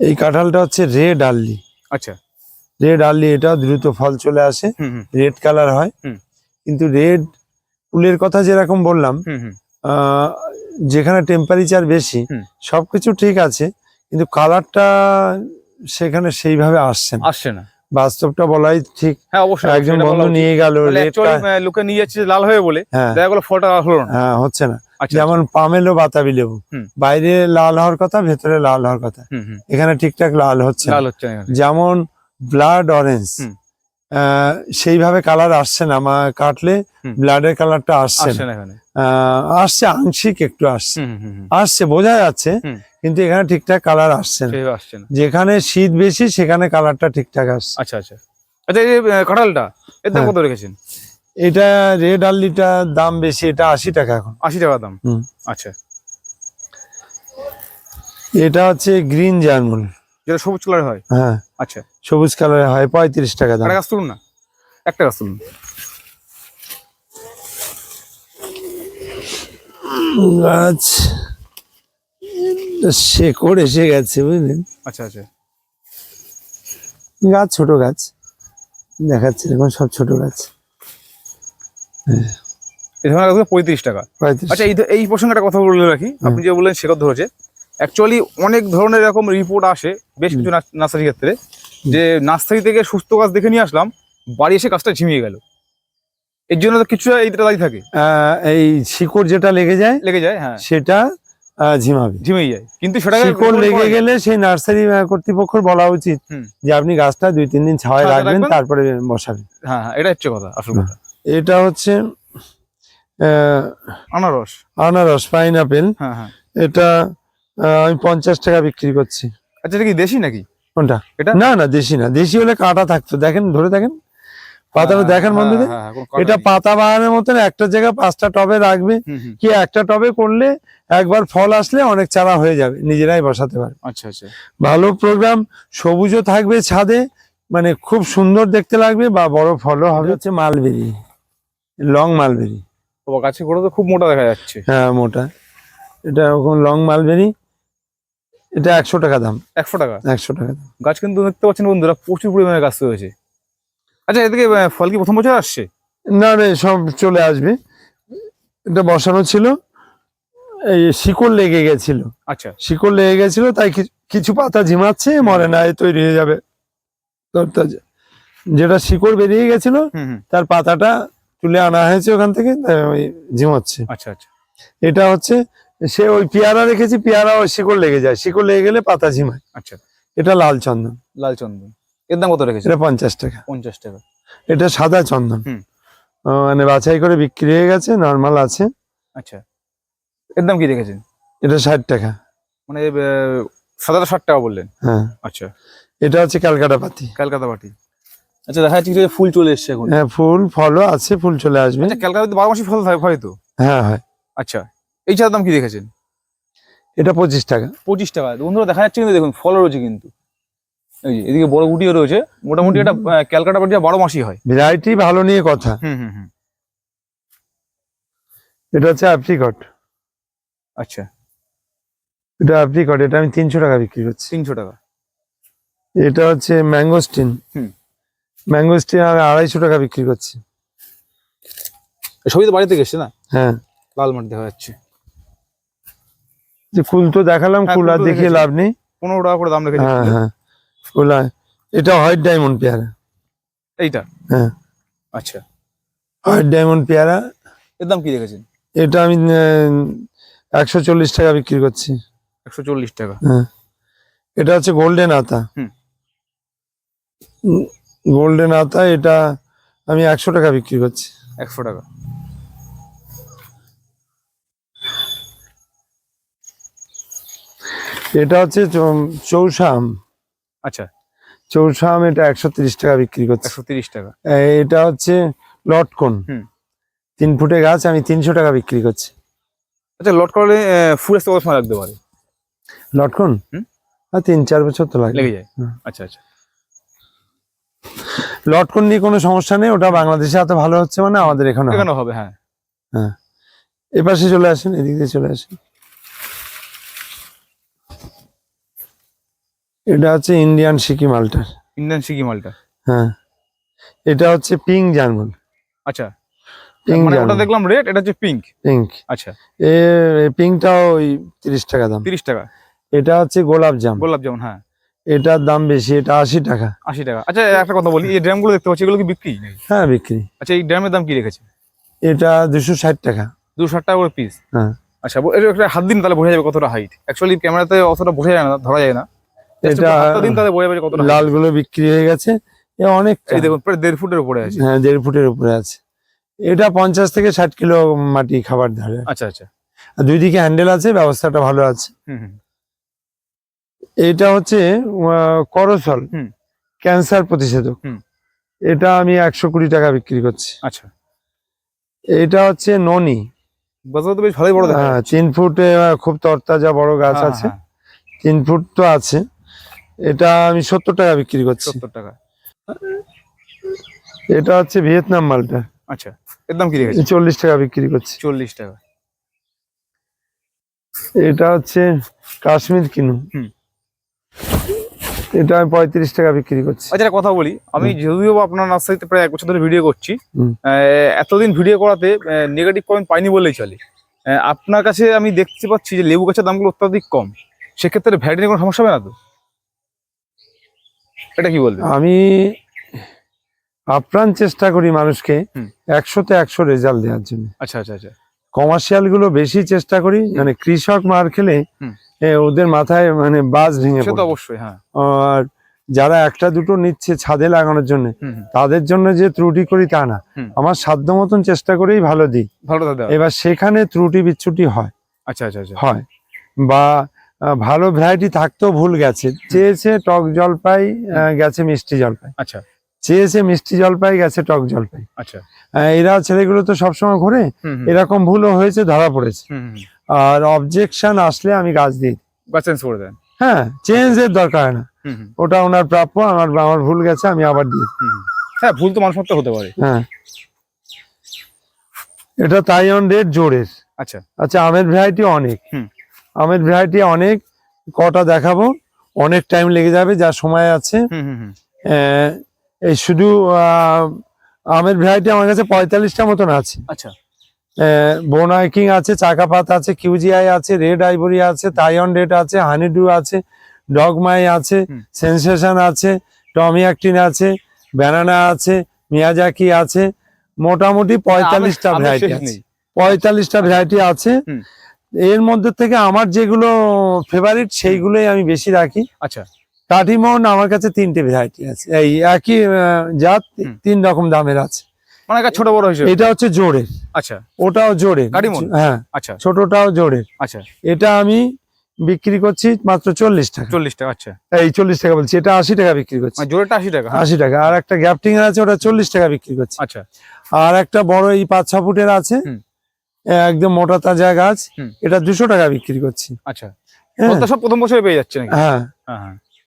এই কাঁঠালটা হচ্ছে রেড আর্লি। আচ্ছা। রেড আর্লি এটা দ্রুত ফল চলে আসে। রেড কালার হয়। কিন্তু রেড ফুলের কথা যেরকম বললাম যেখানে টেম্পারেচার বেশি সবকিছু ঠিক আছে কিন্তু কালারটা সেখানে সেইভাবে আসছে না। আসছে না। বাস্তবটা বলাই ঠিক হ্যাঁ অবশ্যই একজন বন্ধু নিয়ে গেল লোকে নিয়ে যাচ্ছে লাল হয়ে বলে হ্যাঁ। দেখা গেলো ফলটা হলো না। হ্যাঁ হচ্ছে না। আচ্ছা যেমন পামেলো বাতাবি লেবু বাইরে লাল হওয়ার কথা ভেতরে লাল হওয়ার কথা। এখানে ঠিকঠাক লাল হচ্ছে। যেমন ব্লাড অরেঞ্জ। সেইভাবে কালার আসছে না। আমার কাটলে। ব্লাডের কালারটা আসছে আসছে আংশিক একটু আসছে। আসছে বোঝা যাচ্ছে। কিন্তু এখানে ঠিকঠাক কালার আসছে না। যেখানে শীত বেশি সেখানে কালারটা ঠিকঠাক আসছে। আচ্ছা আচ্ছা। আচ্ছা এই কাঁঠালটা এর দাম হ্যাঁ। কত রেখেছেন? এটা রেড আর্লিটার দাম বেশি এটা আশি টাকা এখন। আশি টাকা দাম? আচ্ছা। এটা হচ্ছে গ্রিন জার্মুল যেটা সবুজ কালার হয়? হ্যাঁ। আচ্ছা। সবুজ কালারের হয় পঁয়ত্রিশ টাকা দাম। গাছ তুলুন না। একটা গাছ তুলুন। গাছ শেকড় এসে গেছে বুঝলেন আচ্ছা আচ্ছা গাছ ছোট গাছ দেখাচ্ছে এখন সব ছোট গাছ ধরনের পঁয়ত্রিশ টাকা আচ্ছা এই এই প্রসঙ্গে একটা কথা বলে রাখি আপনি যে বললেন শেকড় ধরেছে অ্যাকচুয়ালি অনেক ধরনের এরকম রিপোর্ট আসে বেশ কিছু নার্সারি ক্ষেত্রে যে নার্সারি থেকে সুস্থ গাছ দেখে নিয়ে আসলাম বাড়ি এসে গাছটা ঝিমিয়ে গেল এর জন্য তো কিছু এইটা দায়ী থাকে এই শিকড় যেটা লেগে যায় লেগে যায় হ্যাঁ সেটা ঝিমাবে। ঝিমিয়ে যায়। কিন্তু সেটাকে শিকড় লেগে গেলে সেই নার্সারি কর্তৃপক্ষের বলা উচিত যে আপনি গাছটা দুই তিন দিন ছাওয়ায় রাখবেন। তারপরে বসাবেন। হ্যাঁ হ্যাঁ এটা হচ্ছে কথা আসল কথা। এটা হচ্ছে আনারস। আনারস পাইনাপেল। হ্যাঁ হ্যাঁ। এটা আমি পঞ্চাশ টাকা বিক্রি করছি। আচ্ছা এটা কি দেশি নাকি? কোনটা? এটা? না না দেশি না। দেশি হলে কাটা থাকতো। দেখেন ধরে দেখেন। পাতাটা হ্যাঁ, দেখেন হ্যাঁ, বন্ধুদের। হ্যাঁ, এটা পাতা বাগানের মতন একটা জায়গায় পাঁচটা টবে রাখবে। কি একটা টবে করলে একবার ফল আসলে অনেক চারা হয়ে যাবে নিজেরাই বসাতে পারে আচ্ছা আচ্ছা। ভালো প্রোগ্রাম সবুজও থাকবে ছাদে মানে খুব সুন্দর দেখতে লাগবে বা বড় ফলও হবে। হচ্ছে মালবেরি লং মালবেরি। গাছে গোড়া তো খুব মোটা দেখা যাচ্ছে। হ্যাঁ মোটা। এটা ওরকম লং মালবেরি। এটা একশো টাকা দাম। একশো টাকা? একশো টাকা দাম। গাছ কিন্তু দেখতে পাচ্ছেন বন্ধুরা প্রচুর পরিমাণে গাছ রয়েছে। আচ্ছা এদিকে ফল কি প্রথম বছর আসছে? না না সব চলে আসবে। এটা বসানো ছিল। এই শিকড় লেগে গেছিল। আচ্ছা। শিকড় লেগে গেছিল তাই কিছু পাতা ঝিমাচ্ছে মরে না তৈরি হয়ে যাবে। যেটা শিকড় বেরিয়ে গেছিল তার পাতাটা তুলে আনা হয়েছে ওখান থেকে ঝিমাচ্ছে। আচ্ছা আচ্ছা। এটা হচ্ছে সে ওই পেয়ারা রেখেছি পেয়ারা ওই শিকড় লেগে যায়। শিকড় লেগে গেলে পাতা ঝিমায়। আচ্ছা। এটা লাল চন্দন। লাল চন্দন। এর দাম কত রেখেছে এটা পঞ্চাশ টাকা। পঞ্চাশ টাকা। এটা সাদা চন্দন। মানে বাছাই করে বিক্রি হয়ে গেছে নর্মাল আছে। আচ্ছা। এর দাম কি রেখেছেন? এটা ষাট টাকা। মানে সাদাটা ষাট টাকা বললেন? হ্যাঁ। আচ্ছা। এটা হচ্ছে ক্যালকাটা পাতি। ক্যালকাতা বাটি আচ্ছা দেখা যাচ্ছে কি ফুল চলে এসছে এখন। হ্যাঁ ফুল ফলও আছে ফুল চলে আসবে। আচ্ছা ক্যালকাতাতে বারো মাসি ফল থাকে হয় তো? হ্যাঁ হয়। আচ্ছা। এই চার দাম কি রেখেছেন? এটা পঁচিশ টাকা। পঁচিশ টাকা। বন্ধুরা দেখা যাচ্ছে কিন্তু দেখুন ফল রয়েছে কিন্তু। এই এদিকে বড় গুটিও রয়েছে। মোটামুটি এটা ক্যালকাটা বাটি বারো মাসই হয়। ভ্যারাইটি ভালো নিয়ে কথা। হুম হুম হুম। এটা হচ্ছে অ্যাপ্রিকট আচ্ছা। এটা অ্যাপ্রিকট এটা আমি তিনশো টাকা বিক্রি করছি। তিনশো টাকা। এটা হচ্ছে ম্যাঙ্গোস্টিন। হুম। ম্যাঙ্গোস্টিন আমি আড়াইশো টাকা বিক্রি করছি। সবই তো বাড়ি থেকে এসছে না? হ্যাঁ। লাল মাটি দেখা যাচ্ছে। যে কুল তো দেখালাম হ্যাঁ, কুল আর দেখিয়ে লাভ নেই। পনেরো টাকা করে দাম রেখেছে হ্যাঁ হ্যাঁ। কুল এটা হোয়াইট ডায়মন্ড পেয়ারা। এইটা? হ্যাঁ। আচ্ছা। হোয়াইট ডায়মন্ড পেয়ারা। এর দাম কি রেখেছেন এটা আমি একশো চল্লিশ টাকা বিক্রি করছি। একশো চল্লিশ টাকা। হ্যাঁ। এটা হচ্ছে গোল্ডেন আতা। হুম। গোল্ডেন আতা এটা আমি একশো টাকা বিক্রি করছি। একশো টাকা। এটা হচ্ছে চৌষা আম আচ্ছা। চৌষা আম এটা একশো তিরিশ টাকা বিক্রি করছি। একশো তিরিশ টাকা। এটা হচ্ছে লটকন। হুম। তিন ফুটে গাছ আমি তিনশো টাকা বিক্রি করছি। আচ্ছা লট করলে আহ, ফুল আসতে কত সময় লাগতে পারে? লটকন? হুম। আর তিন চার বছর তো লাগে। লেগে যায়? আচ্ছা আচ্ছা। লটকন নিয়ে কোনো সমস্যা নেই ওটা বাংলাদেশে এত ভালো হচ্ছে মানে আমাদের এখানে হবে। এখানে হবে হ্যাঁ। এপাশে চলে আসেন এদিক দিয়ে চলে আসেন। এটা হচ্ছে ইন্ডিয়ান সিকি মালটার ইন্ডিয়ান সিকি মালটা হ্যাঁ। এটা হচ্ছে পিঙ্ক জার্মান। আচ্ছা। পিঙ্ক মানে ওটা দেখলাম রেড এটা হচ্ছে পিঙ্ক পিঙ্ক আচ্ছা। এ পিঙ্কটাও ওই তিরিশ টাকা দাম। তিরিশ টাকা। এটা হচ্ছে গোলাপ জাম। গোলাপ যেমন হ্যাঁ। এটার দাম বেশি এটা আশি টাকা। আশি টাকা। আচ্ছা একটা কথা বলি এই ড্রামগুলো দেখতে পাচ্ছি এগুলো কি বিক্রি হ্যাঁ বিক্রি। আচ্ছা এই ড্রামের দাম কি রেখেছে? এটা দুশো ষাট টাকা। দুশো ষাট টাকা করে পিস হ্যাঁ। আচ্ছা এর একটা হাত দিন তাহলে বোঝা যাবে কতটা হাইট অ্যাকচুয়ালি ক্যামেরাতে অতটা বোঝা যায় না ধরা যায় না। এটা height। লালগুলো বিক্রি হয়ে গেছে। অনেক দেখুন প্রায় দেড় ফুটের উপরে আছে। হ্যাঁ দেড় ফুটের উপরে আছে। এটা পঞ্চাশ থেকে ষাট কিলো মাটি খাবার ধরে। আচ্ছা আচ্ছা। দুই দিকে হ্যান্ডেল আছে ব্যবস্থাটা ভালো আছে। এটা হচ্ছে করসল। হুম। ক্যান্সার প্রতিষেধক। এটা আমি একশো কুড়ি টাকা বিক্রি করছি। আচ্ছা। এটা হচ্ছে ননি। তো বেশ ভালোই বড় হ্যাঁ। তিন ফুটে খুব তরতাজা বড় গাছ হ্যাঁ, আছে। হ্যাঁ, তিন ফুট তো আছে। এটা আমি সত্তর টাকা বিক্রি করছি। সত্তর টাকা। এটা হচ্ছে ভিয়েতনাম মালটা। আচ্ছা এর দাম কি রেখেছে? চল্লিশ টাকা বিক্রি করছি। চল্লিশ টাকা। এটা হচ্ছে কাশ্মীর কিনু। এটা আমি পঁয়ত্রিশ টাকা বিক্রি করছি। আচ্ছা কথা বলি। আমি যদিও আপনার নার্সারিতে প্রায় এক বছর ধরে ভিডিও করছি। এতদিন ভিডিও করাতে নেগেটিভ পয়েন্ট পাইনি বললেই চলে। আপনার কাছে আমি দেখতে পাচ্ছি যে লেবু গাছের দামগুলো অত্যাধিক কম। সেক্ষেত্রে ভ্যারাইটি কোনো সমস্যা হবে না তো? এটা কি বলবেন? আমি আপ্রাণ চেষ্টা করি মানুষকে একশোতে একশো রেজাল্ট দেওয়ার জন্য। আচ্ছা আচ্ছা আচ্ছা। কমার্শিয়ালগুলো বেশি চেষ্টা করি মানে কৃষক মার খেলে ওদের মাথায় মানে বাজ ভেঙে পড়ে। অবশ্যই হ্যাঁ। আর যারা একটা দুটো নিচ্ছে ছাদে লাগানোর জন্য। তাদের জন্য যে ত্রুটি করি তা না। আমার সাধ্য মতন চেষ্টা করেই ভালো দিই। ভালো এবার সেখানে ত্রুটি বিচ্ছুটি হয়। আচ্ছা আচ্ছা আচ্ছা। হয়। বা ভালো ভ্যারাইটি থাকতেও ভুল গেছে। চেয়েছে টক জলপাই গেছে মিষ্টি জলপাই। আচ্ছা। চেয়েছে মিষ্টি জলপাই গেছে টক জলপাই। আচ্ছা। এরা ছেলেগুলো তো সবসময় ঘুরে এরকম ভুলও হয়েছে ধরা পড়েছে। আর অবজেকশন আসলে আমি গাছ দিই। চেঞ্জ করে দেন। হ্যাঁ চেঞ্জের দরকার না। ওটা ওনার প্রাপ্য আমার আমার ভুল গেছে আমি আবার দিই। হ্যাঁ ভুল তো মানুষ হতে পারে। হ্যাঁ। এটা তাইওয়ান রেড জোরের আচ্ছা। আচ্ছা আমের ভ্যারাইটি অনেক। আমের ভ্যারাইটি অনেক কটা দেখাবো। অনেক টাইম লেগে যাবে যা সময় আছে। এই শুধু আমের ভ্যারাইটি আমার কাছে পঁয়তাল্লিশটা মতন আছে। আচ্ছা। বোনাই কিং আছে চাকাপাত আছে কিউজিআই আছে রেড আইভরি আছে তাইওয়ান রেড আছে হানিডু আছে ডগমাই আছে। সেন্সেশন আছে টমি অ্যাক্টিন আছে ব্যানানা আছে মিয়াজাকি আছে। মোটামুটি পঁয়তাল্লিশটা ভ্যারাইটি আছে। পঁয়তাল্লিশটা ভ্যারাইটি আছে। এর মধ্যে থেকে আমার যেগুলো ফেভারিট সেইগুলোই আমি বেশি রাখি। আচ্ছা। কাঠিমন আমার কাছে তিনটে ভ্যারাইটি আছে। এই একই জাত তিন রকম দামের আছে। মানে ছোট বড় হিসেবে? এটা হচ্ছে জোরের আচ্ছা। ওটাও জোরে? হ্যাঁ। আচ্ছা। ছোটটাও জোরের আচ্ছা। এটা আমি বিক্রি করছি মাত্র চল্লিশ টাকা। চল্লিশ টাকা আচ্ছা। এই চল্লিশ টাকা বলছি। এটা আশি টাকা বিক্রি করছি। মানে জোরেটা আশি টাকা? আশি টাকা। আর একটা গ্যাপটিং আছে ওটা চল্লিশ টাকা বিক্রি করছি। আচ্ছা। আর একটা বড় এই পাঁচ ছ ফুটের আছে। একদম মোটা তাজা গাছ। এটা দুশো টাকা বিক্রি করছি। আচ্ছা। হ্যাঁ। সব প্রথম বছরে পেয়ে যাচ্ছে নাকি? হ্যাঁ। হ্যাঁ হ্যাঁ।